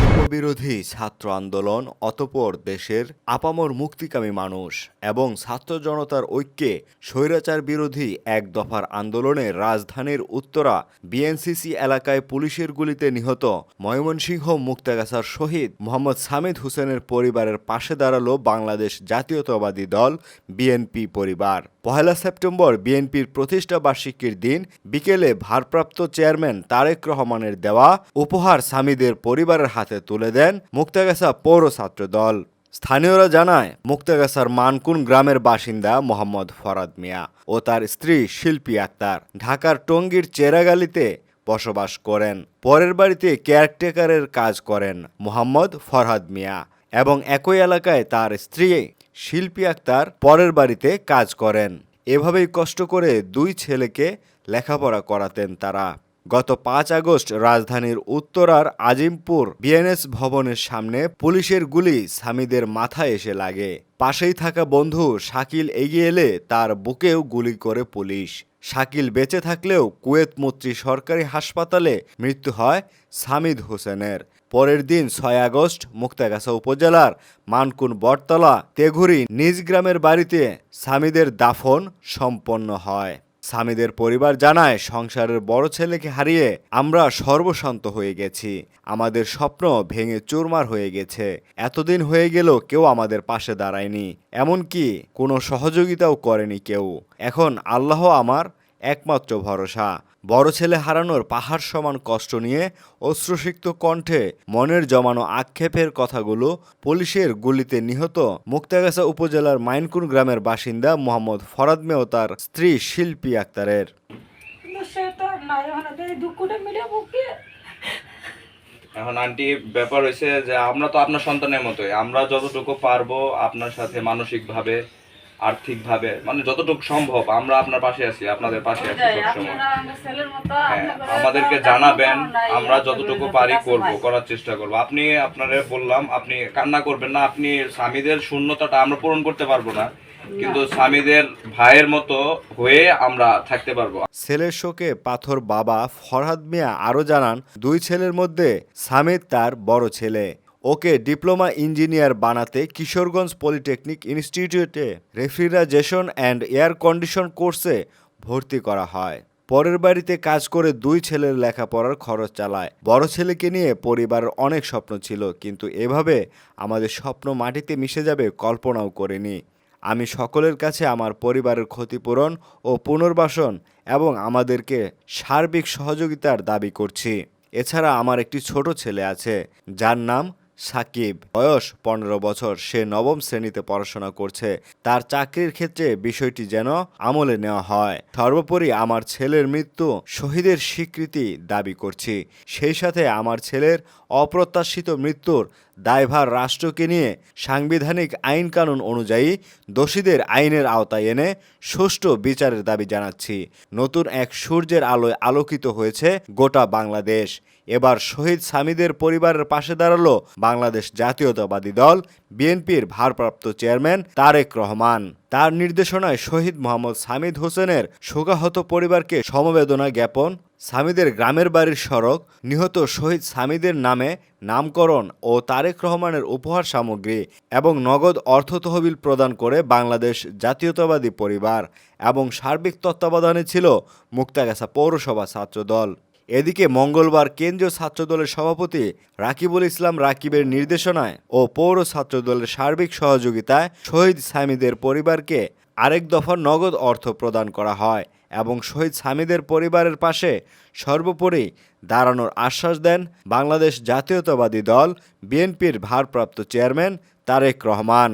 কিন্তু বিরোধী ছাত্র আন্দোলন অতপর দেশের আপামর মুক্তিকামী মানুষ এবং ছাত্র জনতার ঐক্যে স্বৈরাচার বিরোধী এক দফার আন্দোলনে রাজধানীর উত্তরা বিএনসিসি এলাকায় পুলিশের গুলিতে নিহত ময়মনসিংহ মুক্তাগাছার শহীদ মোহাম্মদ সামিদ হোসেনের পরিবারের পাশে দাঁড়াল বাংলাদেশ জাতীয়তাবাদী দল বিএনপি পরিবার। পহেলা সেপ্টেম্বর বিএনপির প্রতিষ্ঠা বার্ষিকীর দিন বিকেলে ভারপ্রাপ্ত চেয়ারম্যান তারেক রহমানের দেওয়া উপহার সামিদের পরিবারের হাতে তুলে দেন মুক্তাগাছা পৌর ছাত্র দল স্থানীয়রা জানায়, মুক্তাগাছার মানকুন গ্রামের বাসিন্দা মোহাম্মদ ফরাদ মিয়া ও তার স্ত্রী শিল্পী আক্তার ঢাকার টঙ্গীর চেরাগালিতে বসবাস করেন। পরের বাড়িতে কেয়ারটেকারের কাজ করেন মোহাম্মদ ফরহাদ মিয়া এবং একই এলাকায় তার স্ত্রী শিল্পী আক্তার পরের বাড়িতে কাজ করেন। এভাবেই কষ্ট করে দুই ছেলেকে লেখাপড়া করাতেন তারা। গত পাঁচ আগস্ট রাজধানীর উত্তরার আজিমপুর বিএনএস ভবনের সামনে পুলিশের গুলি স্বামীদের মাথায় এসে লাগে। পাশেই থাকা বন্ধু শাকিল এগিয়ে এলে তার বুকেও গুলি করে পুলিশ। শাকিল বেঁচে থাকলেও কুয়েত মৈত্রী সরকারি হাসপাতালে মৃত্যু হয় সামিদ হোসেনের। পরের দিন ছয় আগস্ট মুক্তাগাছা উপজেলার মানকুন বটতলা, তেঘুরি, নিজ গ্রামের বাড়িতে সামিদের দাফন সম্পন্ন হয়। সামিদের পরিবার জানায়, সংসারের বড় ছেলেকে হারিয়ে আমরা সর্বশান্ত হয়ে গেছি। আমাদের স্বপ্ন ভেঙে চুরমার হয়ে গেছে। এতদিন হয়ে গেল কেউ আমাদের পাশে দাঁড়ায়নি। এমনকি কোনো সহযোগিতাও করেনি কেউ। এখন আল্লাহ আমার একমাত্র ভরসা। বড় ছেলে হারানোর পাহাড় সমান কষ্ট নিয়ে অশ্রুসিক্ত কণ্ঠে মনের জমানো আক্ষেপের কথাগুলো পুলিশের গুলিতে নিহত মুক্তাগাছা উপজেলার মাইনকুন গ্রামের বাসিন্দা মোহাম্মদ ফরাদ মেও তার স্ত্রী শিল্পী আক্তারের। এখন আন্টি ব্যাপার হয়েছে যে আমরা তো আপনার সন্তানের মতোই। আমরা যতটুকু পারব আপনার সাথে মানসিকভাবে আর্থিকভাবে মানে যতটুকু সম্ভব আমরা আপনার পাশে আছি আপনাদের পাশে আছি সবসময়। আপনারা আমার ছেলের মতো হ্যাঁ আমাদেরকে জানাবেন আমরা যতটুকু পারি করব করার চেষ্টা করব। আপনি আপনারে বললাম আপনি কান্না করবেন না আপনি স্বামীদের শূন্যতাটা আমরা পূরণ করতে পারব না কিন্তু স্বামীদের ভাইয়ের মতো হয়ে আমরা থাকতে পারব। ছেলের শোকে পাথর বাবা ফরহাদ মিয়া আরও জানান দুই ছেলের মধ্যে সামিদ তার বড় ছেলে। ওকে ডিপ্লোমা ইঞ্জিনিয়ার বানাতে কিশোরগঞ্জ পলিটেকনিক ইনস্টিটিউটে রেফ্রিজারেশন অ্যান্ড এয়ার কন্ডিশন কোর্সে ভর্তি করা হয়। পরের বাড়িতে কাজ করে দুই ছেলের লেখাপড়ার খরচ চালায়। বড় ছেলেকে নিয়ে পরিবারের অনেক স্বপ্ন ছিল, কিন্তু এভাবে আমাদের স্বপ্ন মাটিতে মিশে যাবে কল্পনাও করিনি। আমি সকলের কাছে আমার পরিবারের ক্ষতিপূরণ ও পুনর্বাসন এবং আমাদেরকে সার্বিক সহযোগিতার দাবি করছি। এছাড়া আমার একটি ছোট ছেলে আছে, যার নাম সাকিব। বয়স পনেরো বছর, সে নবম শ্রেণীতে পড়াশোনা করছে। তার চাকরির ক্ষেত্রে বিষয়টি যেন আমলে নেওয়া হয়। সর্বোপরি আমার ছেলের মৃত্যু শহীদের স্বীকৃতি দাবি করছি। সেই সাথে আমার ছেলের অপ্রত্যাশিত মৃত্যুর দায়ভার রাষ্ট্রকে নিয়ে সাংবিধানিক আইন কানুন অনুযায়ী দোষীদের আইনের আওতায় এনে সুষ্ঠু বিচারের দাবি জানাচ্ছি। নতুন এক সূর্যের আলোয় আলোকিত হয়েছে গোটা বাংলাদেশ। এবার শহীদ সামিদের পরিবারের পাশে দাঁড়াল বাংলাদেশ জাতীয়তাবাদী দল, বিএনপির ভারপ্রাপ্ত চেয়ারম্যান তারেক রহমান। তার নির্দেশনায় শহীদ মোহাম্মদ সামিদ হোসেনের শোকাহত পরিবারকে সমবেদনা জ্ঞাপন সামিদের গ্রামের বাড়ির সড়ক নিহত শহীদ সামিদের নামে নামকরণ ও তারেক রহমানের উপহার সামগ্রী এবং নগদ অর্থ তহবিল প্রদান করে বাংলাদেশ জাতীয়তাবাদী পরিবার এবং সার্বিক তত্ত্বাবধানে ছিল মুক্তাগাছা পৌরসভা ছাত্রদল। এদিকে মঙ্গলবার কেন্দ্রীয় ছাত্রদলের সভাপতি রাকিবুল ইসলাম রাকিবের নির্দেশনায় ও পৌর ছাত্রদলের সার্বিক সহযোগিতায় শহীদ সামিদের পরিবারকে আরেক দফা নগদ অর্থ প্রদান করা হয়। এবং শহীদ সামিদের পরিবারের পাশে সর্বোপরি দাঁড়ানোর আশ্বাস দেন বাংলাদেশ জাতীয়তাবাদী দল, বিএনপির ভারপ্রাপ্ত চেয়ারম্যান তারেক রহমান।